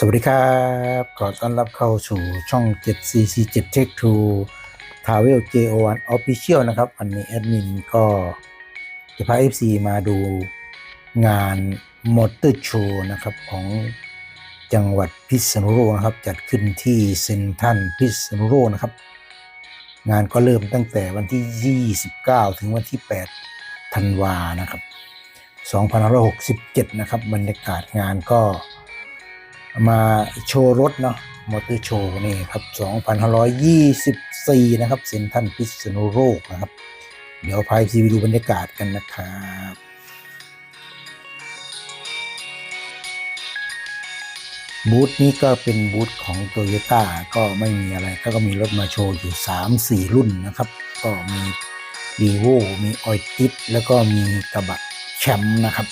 สวัสดีครับ ขอต้อนรับเข้าสู่ช่อง 7CC7 Tech 2 Travel JO1 Official นะครับ วันนี้แอดมินก็จะพา FC มาดูงานมอเตอร์โชว์นะครับ ของจังหวัดพิษณุโลกนะครับ จัดขึ้นที่เซนทัลพิษณุโลกนะครับ งานก็เริ่มตั้งแต่วันที่ 29 ถึงวันที่ 8 ธันวานะครับ 2567 นะครับ บรรยากาศงานก็ มาโชว์รถเนาะมอเตอร์โชว์นี่ครับ 2524 นะครับเซ็นทรัลพิษณุโลกนะครับ เดี๋ยวพายซีไปดูบรรยากาศกันนะครับบูธนี้ก็เป็นบูธของโตโยต้าก็ไม่มีอะไรก็ก็มีรถมาโชว์อยู่ 3-4 รุ่นนะครับ ก็มีดีโวมีออยติสแล้วก็มีกระบะแชมป์นะครับ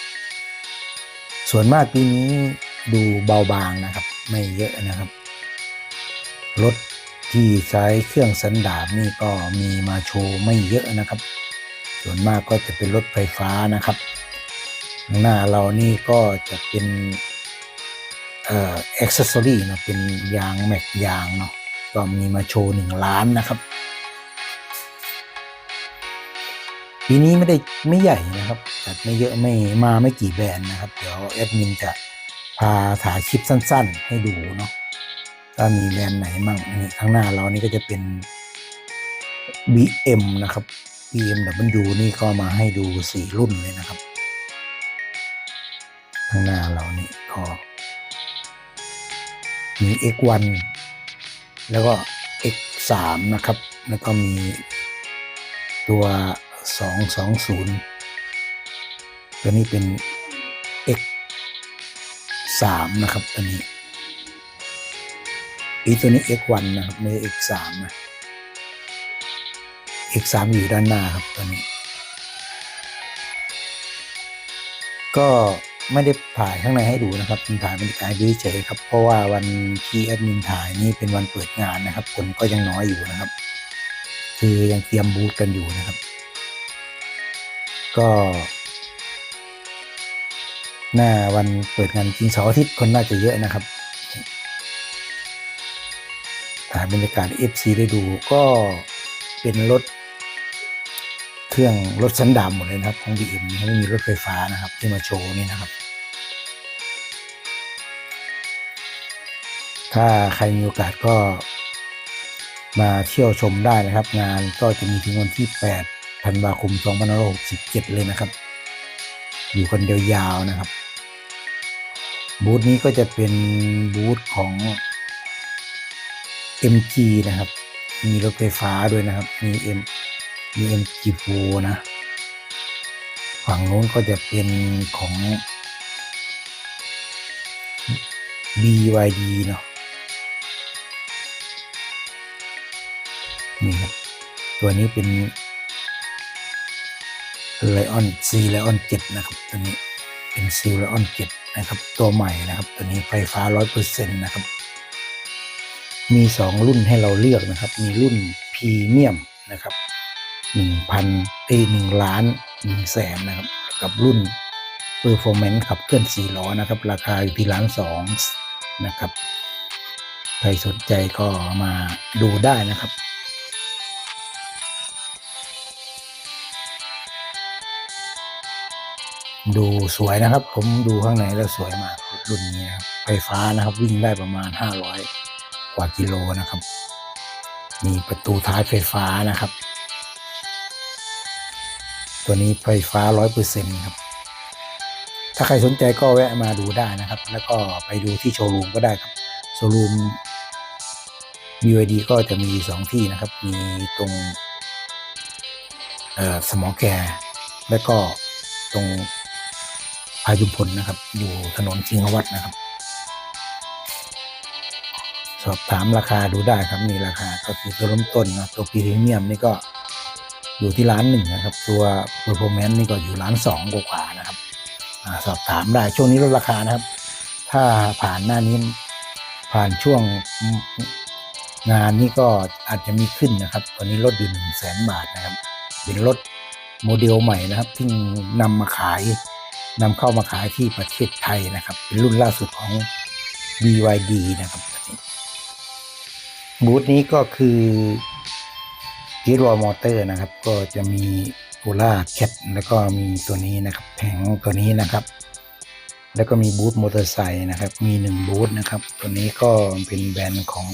ส่วนมากปีนี้ ดูเบาบางนะครับ ไม่เยอะนะครับ รถที่ใช้เครื่องสันดาปนี่ก็มีมาโชว์ไม่เยอะนะครับ ส่วนมากก็จะเป็นรถไฟฟ้านะครับหน้าเรานี่ก็จะเป็นเอ่ออ็อกเซสซอรี่เนาะเป็นยางแม็กยางเนาะก็มีมาโชว์หนึ่งล้านนะครับ ปีนี้ไม่ได้ไม่ใหญ่นะครับจัดไม่เยอะไม่มาไม่กี่แบรนด์นะครับ เดี๋ยวแอดมินจะ พาถ่ายคลิปสั้น ๆ ให้ดูเนาะถ้ามีแบรนด์ไหนมั่งนี่ข้างหน้าเรานี่ก็จะเป็น BM นะครับ BMW นี่ก็มาให้ดูสี่รุ่นเลยนะครับ ข้างหน้าเรานี่ก็มี X1 แล้วก็ X3 นะครับ แล้วก็มีตัว 220 ตัวนี้เป็น สามนะครับตัวนี้อีตัวนี้ x1 นะครับไม่ใช่ x3 นะ x3 อยู่ด้านหน้าครับตัวนี้ ก็ไม่ได้ถ่ายข้างในให้ดูนะครับมันถ่ายบรรยากาศดูเฉยครับ เพราะว่าวันที่แอดมินถ่ายนี่เป็นวันเปิดงานนะครับ คนก็ยังน้อยอยู่นะครับ คือยังเตรียมบูธกันอยู่นะครับ ก็ หน้าวันเปิดงานจริงเสาร์อาทิตย์คนน่าจะเยอะนะครับถ่ายบรรยากาศ FC ได้ดูก็เป็นรถเครื่องรถชั้นดำหมดเลยนะครับ ของ BM ไม่มีรถไฟฟ้านะครับ ที่มาโชว์นี่นะครับ ถ้าใครมีโอกาสก็มาเที่ยวชมได้นะครับ งานก็จะมีถึงวันที่ 8 ธันวาคม 2567 เลยนะครับ อยู่กันยาวๆนะครับ บูธนี้ก็จะเป็นบูธของ MG นะครับ มีรถไฟฟ้าด้วยนะครับ มี M มี MG4 นะ ฝั่งโน้นก็จะเป็นของ BYD เนาะนี่ครับตัวนี้เป็น Lion C Lion 7นะครับตัวนี้เป็น C Lion 7นะครับ ตัวใหม่นะครับตัวนี้ไฟฟ้า100%นต์นะครับ มี2รุ่นให้เราเลือกนะครับ มีรุ่นพรีเมียมนะครับ1,000เอ้ย1ล้าน1แสนนะครับ กับรุ่น Performance ขับเคลื่อน4ล้อนะครับ ราคาอยู่ที่ล้าน2นะครับ ใครสนใจก็มาดูได้นะครับ ดูสวยนะครับ ผมดูข้างในแล้วสวยมากรุ่นนี้นะครับไฟฟ้านะครับ วิ่งได้ประมาณ 500 กว่ากิโลนะครับ มีประตูท้ายไฟฟ้านะครับ ตัวนี้ไฟฟ้า 100%ครับถ้าใครสนใจก็แวะมาดูได้นะครับ แล้วก็ไปดูที่โชว์รูมก็ได้ครับ โชว์รูม BYD ก็จะมีสองที่นะครับ มีตรงสมอแกและก็ตรง พายุพลนะครับ อยู่ถนนชิงวัดนะครับ สอบถามราคาดูได้ครับมีราคาก็คือตัวเริ่มต้นนะตัวพรีเมียมนี่ก็อยู่ที่ร้านหนึ่งนะครับ ตัว performance นี่ก็อยู่ร้านสองกว่านะครับอสอบถามได้ช่วงนี้ลดราคานะครับ ถ้าผ่านหน้านี้ผ่านช่วงงานนี่ก็อาจจะมีขึ้นนะครับ ตอนนี้ลดอยู่หนึ่งแสนบาทนะครับ เป็นรถโมเดลใหม่นะครับที่นำมาขาย นำเข้ามาขายที่ประเทศไทยนะครับ เป็นรุ่นล่าสุดของ BYD นะครับบูธนี้ก็คือกีรอมอเตอร์นะครับ ก็จะมีโ o ล่าแคปแล้วก็มีตัวนี้นะครับแผงตัวนี้นะครับ แล้วก็มีบูธมอเตอร์ไซค์นะครับ มีหนึ่งบูธนะครับ ตัวนี้ก็เป็นแบรนด์ของ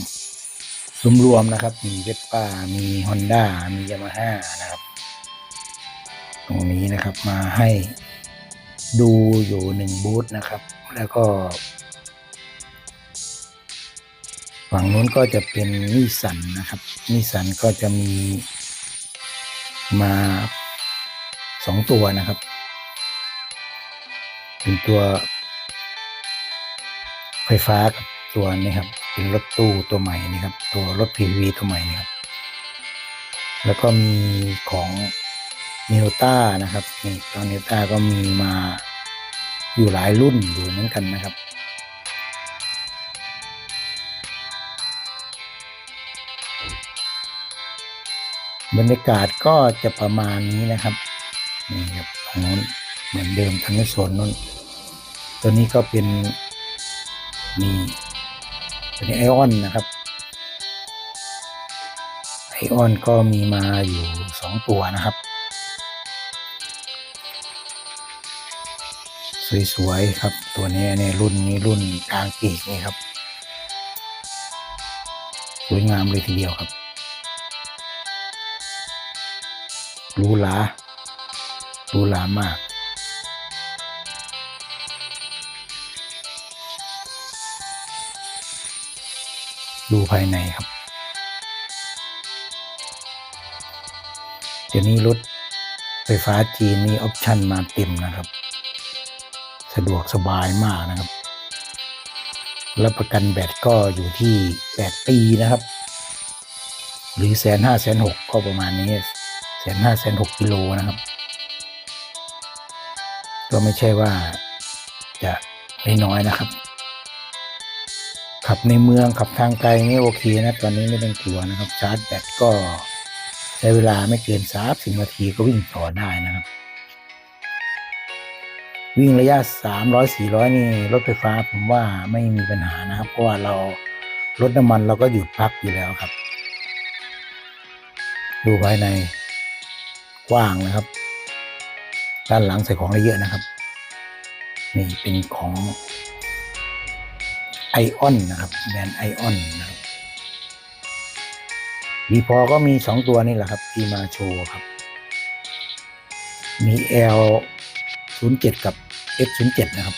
รวมๆนะครับ มีเวสป้ามี Honda มียามาฮ่านะครับ ตรงนี้นะครับมาให้ ดูอยู่หนึ่งบูธนะครับ แล้วก็ ฝั่งนู้นก็จะเป็นนิสันนะครับ นิสันก็จะมีมาสองตัวนะครับ เป็นตัวไฟฟ้ากับตัวนี้ครับ เป็นรถตู้ตัวใหม่นี่ครับ ตัวรถ PV ตัวใหม่นี่ครับ แล้วก็มีของ นลต้านะครับนี่ตอนเนลต้าก็มีมาอยู่หลายรุ่นอยู่เหมือนกันนะครับบรรยากาศก็จะประมาณนี้นะครับนี่ครับทางโน้นเหมือนเดิมทางนี้โซนนู้นตัวนี้ก็เป็นมีตัวนี้ไอออนนะครับไอออนก็มีมาอยู่สองตัวนะครับ สวยๆครับ ตัวนี้ในรุ่นนี้รุ่นกลางปีกนี่ครับ สวยงามเลยทีเดียวครับรูหรารูหรามาก ดูภายในครับ เดี๋ยวนี้รถไฟฟ้าจีนนี่ออปชั่นมาเต็มนะครับ สะดวกสบายมากนะครับ รับประกันแบตก็อยู่ที่8ปีนะครับ หรือแสนห้าแสนหกก็ประมาณนี้แสนห้าแสนหกกิโลนะครับ ก็ไม่ใช่ว่าจะไม่น้อยนะครับ ขับในเมืองขับทางไกลนี่โอเคนะตอนนี้ไม่ต้องกลัวนะครับชาร์จแบตก็ใช้เวลาไม่เกินสามสิบนาทีก็วิ่งต่อได้นะครับ วิ่งระยะสามร้อยสี่ร้อยนี่รถไฟฟ้าผมว่าไม่มีปัญหานะครับ เพราะว่าเรารถน้ำมันเราก็หยุดพักอยู่แล้วครับ ดูภายในกว้างนะครับ ด้านหลังใส่ของได้เยอะนะครับ นี่เป็นของไอออนนะครับแบรนด์ไอออนนะครับดีพอก็มีสองตัวนี่แหละครับ ที่มาโชว์ครับ มี L 0 7 กับ X 0 7 นะครับ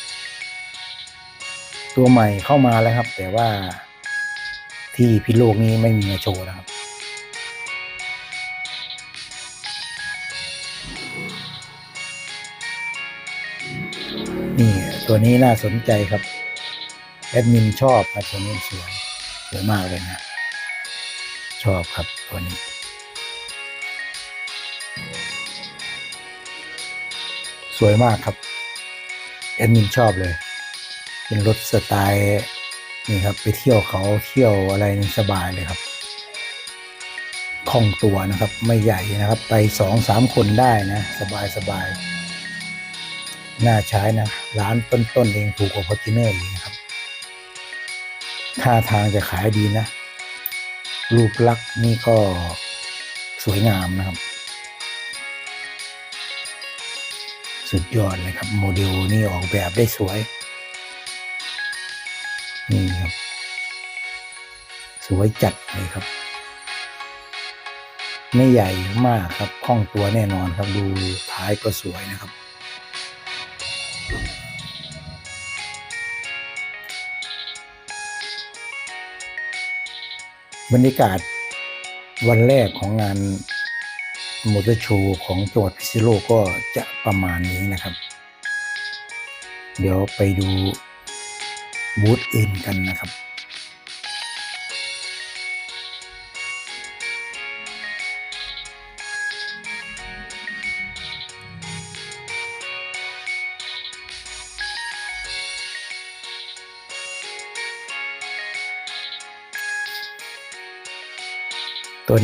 ตัวใหม่เข้ามาแล้วครับ แต่ว่าที่พิโลกนี้ไม่มีมาโชว์นะครับ นี่ตัวนี้น่าสนใจครับ แอดมินชอบครับตัวนี้สวยสวยมากเลยนะ ชอบครับตัวนี้ สวยมากครับแอดมินชอบเลย เป็นรถสไตล์นี่ครับ ไปเที่ยวเขาเที่ยวอะไรนี่สบายเลยครับคล่องตัวนะครับ ไม่ใหญ่นะครับ ไปสองสามคนได้นะ สบายสบายน่าใช้นะ ร้านต้นๆเองถูกกว่าฟอร์จูเนอร์อีกนะครับท่าทางจะขายดีนะ รูปลักษณ์นี่ก็สวยงามนะครับ สุดยอดเลยครับ โมเดลนี่ออกแบบได้สวย นี่ครับ สวยจัดเลยครับ ไม่ใหญ่มากครับคล่องตัวแน่นอนครับดูท้ายก็สวยนะครับบรรยากาศวันแรกของงาน มอเตอร์โชว์ของจังหวัดพิษณุโลกก็จะประมาณนี้นะครับ เดี๋ยวไปดูบูธอื่นกันนะครับ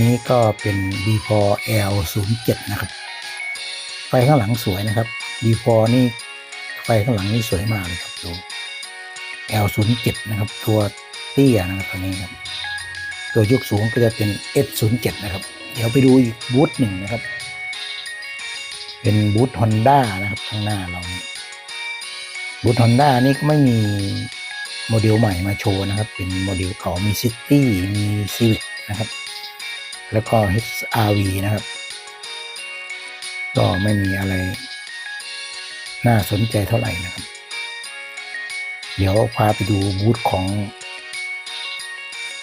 นี้ก็เป็น b 4 L 0 7 นะครับ ไฟข้างหลังสวยนะครับ b 4 นี่ไฟข้างหลังนี่สวยมากเลยครับดู L07 นะครับ ตัวเตี้ยนะครับตัวนี้ครับตัวยุกสูงก็จะเป็น S07 นะครับ เดี๋ยวไปดูอีกบูธหนึ่งนะครับ เป็นบูธฮอนด้านะครับข้างหน้าเราบูธฮอนด้านี่ก็ไม่มีโมเดลใหม่มาโชว์นะครับ เป็นโมเดลเขามีซิตี้มีซีวิ c นะครับ แล้วก็ HRV นะครับ ก็ไม่มีอะไร น่าสนใจเท่าไหร่นะครับ เดี๋ยวพาไปดูบูธของ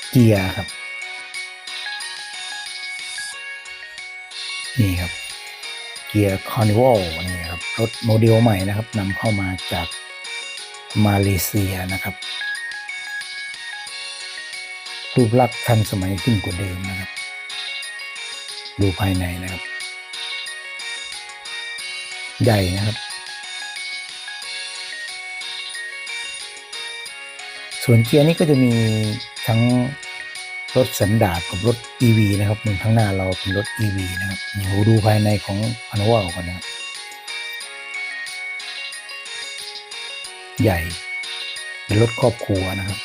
เกียร์ครับ นี่ครับ เกียร์คอนิวัลนี่ครับ รถโมเดลใหม่นะครับนำเข้ามาจากมาเลเซียนะครับ รูปลักษณ์ทันสมัยขึ้นกว่าเดิมนะครับ ดูภายในนะครับ ใหญ่นะครับ ส่วนเกียร์นี้ก็จะมีทั้งรถสันดาปกับรถ EV นะครับหนึ่งข้างหน้าเราเป็นรถ EV นะครับเดี๋ยวดูภายในของอนุวาก่อนนะครับ ใหญ่เป็นรถครอบครัวนะครับ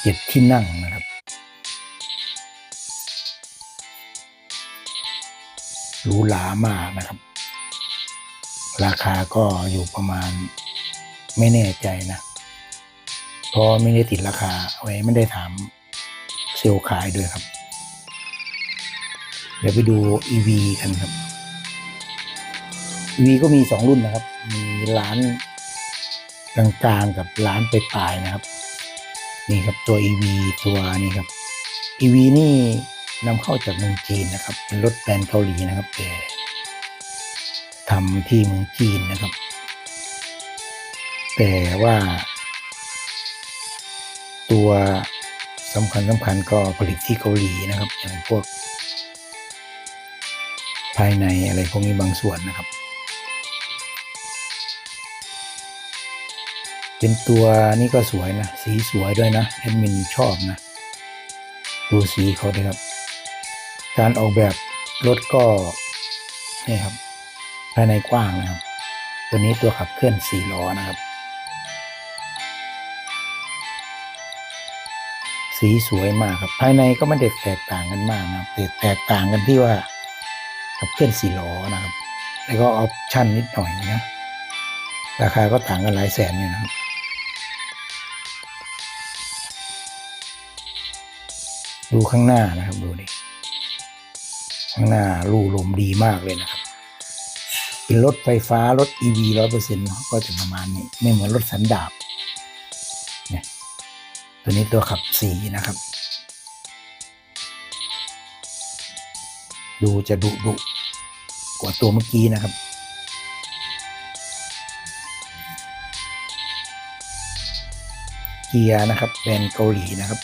เจ็ดที่นั่งนะครับ หรูหรามากนะครับ ราคาก็อยู่ประมาณไม่แน่ใจนะเพราะไม่ได้ติดราคาไว้ไม่ได้ถามเซลล์ขายด้วยครับ เดี๋ยวไปดู EV กันครับ EV ก็มีสองรุ่นนะครับ มีร้านกลางๆกับร้านไปปลายๆนะครับ นี่ครับตัว EV ตัวนี้ครับ EV นี่ นำเข้าจากเมืองจีนนะครับเป็นรถแบรนด์เกาหลีนะครับแต่ทำที่เมืองจีนนะครับ แต่ว่า ตัวสำคัญสำคัญก็ผลิตที่เกาหลีนะครับ อย่างพวก ภายในอะไรพวกนี้บางส่วนนะครับ เป็นตัวนี้ก็สวยนะ สีสวยด้วยนะแอดมินชอบนะ ดูสีเขาด้วยครับ การออกแบบรถก็นี่ครับ ภายในกว้างนะครับ ตัวนี้ตัวขับเคลื่อนสี่ล้อนะครับ สีสวยมากครับ ภายในก็ไม่ได้แตกต่างกันมากนะครับแต่แตกต่างกันที่ว่าขับเคลื่อนสี่ล้อนะครับ แล้วก็ออปชั่นนิดหน่อยนะ ราคาก็ต่างกันหลายแสนอยู่นะครับดูข้างหน้านะครับดูดิ ข้างหน้ารูลมดีมากเลยนะครับ เป็นรถไฟฟ้ารถ EV ร้อยเปอร์เซ็นต์ก็จะประมาณนี้ไม่เหมือนรถสันดาปเนี่ยตัวนี้ตัวขับสีนะครับ ดูจะดุดุกว่าตัวเมื่อกี้นะครับเกียร์นะครับแบรนด์เกาหลีนะครับ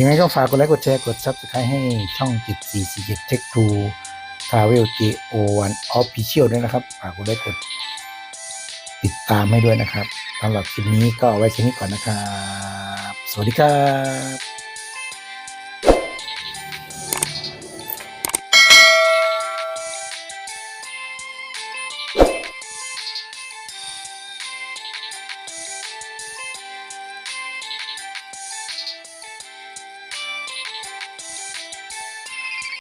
ยังไงก็ฝากกดไลค์กดแชร์กด Subscribe ให้ช่องจิต447 Tech 2 Travel JO1 Official ด้วยนะครับ ฝากกดไลค์กดติดตามให้ด้วยนะครับสำหรับคลิปนี้ก็เอาไว้แค่นี้ก่อนนะครับ สวัสดีครับ